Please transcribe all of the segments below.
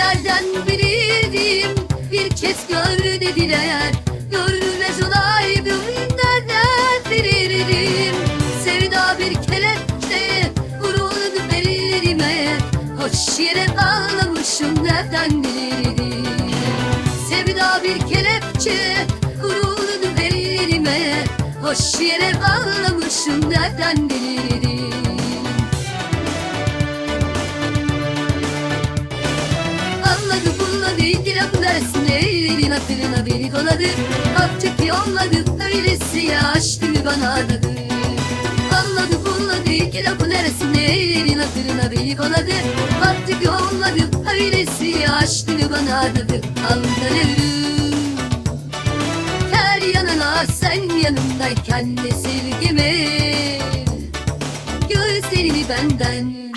Nereden bilirdim bir kez gör dediler. Görmez olaydım nereden bilirdim? Sevda bir kelepçe vuruldu belime Hoş yere bağlamışım nereden bilirdim Sevda bir kelepçe vuruldu belime Hoş yere bağlamışım nereden bilirdim hatırına beni doladı Artık yolladı öylesi açtı bana adadı Anladı bunladı. İki lafın arasında ellerin hatırına beni doladı Artık yolladı öylesi açtı bana adadı Anlarım her yanına sen yanımdayken de sevgime? Gözlerini benden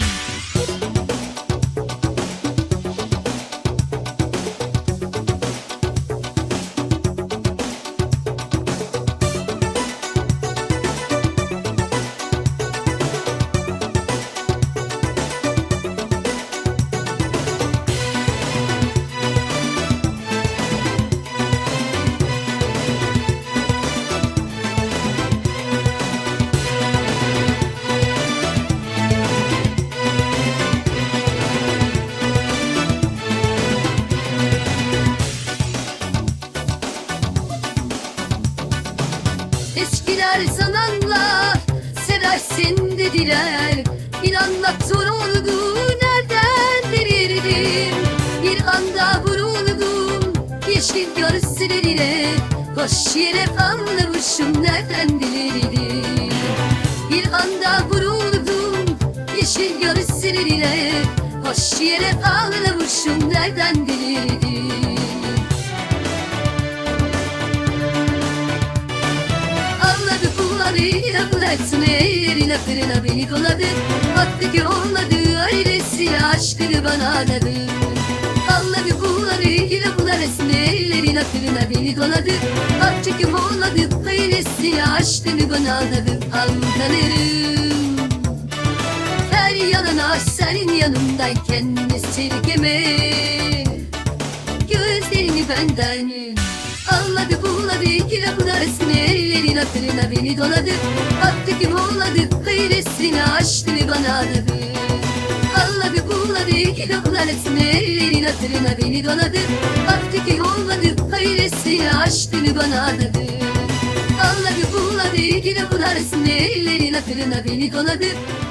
Eskiler sananlar seversin dediler. İnanmak zor oldu nereden bilirdim? Bir anda vuruldum yeşil gözlerine Boş yere anlamışım nereden bilirdim? Bir anda vuruldum yeşil gözlerine Boş yere ağlamışım nereden bilirdim kulları bıraksın ellerine fırına beni koladı Baktı ki olmadı ailesi aşkını bana adadı Anladı kulları bıraksın ellerine fırına beni koladı Baktı ki olmadı ailesi aşkını bana adadı Anlarım Her yanına senin yanımdayken esirgeme Gözlerini benden Anladı bulladı iki lafın arasını ellerin hatırına beni doladı. Baktı kim olladı hayresini açtı ve bana adadı Anladı bulladı iki lafın arasını ellerin hatırına beni doladı. Baktı ki olladı hayresini açtı ve bana adadı Anladı bulladı iki lafın arasını ellerin hatırına beni doladı.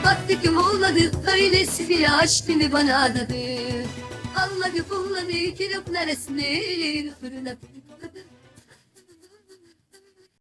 Baktı kim olmadı öylesi açtı ve bana adadı Anladı bulladı iki lafın arasını ellerin hatırına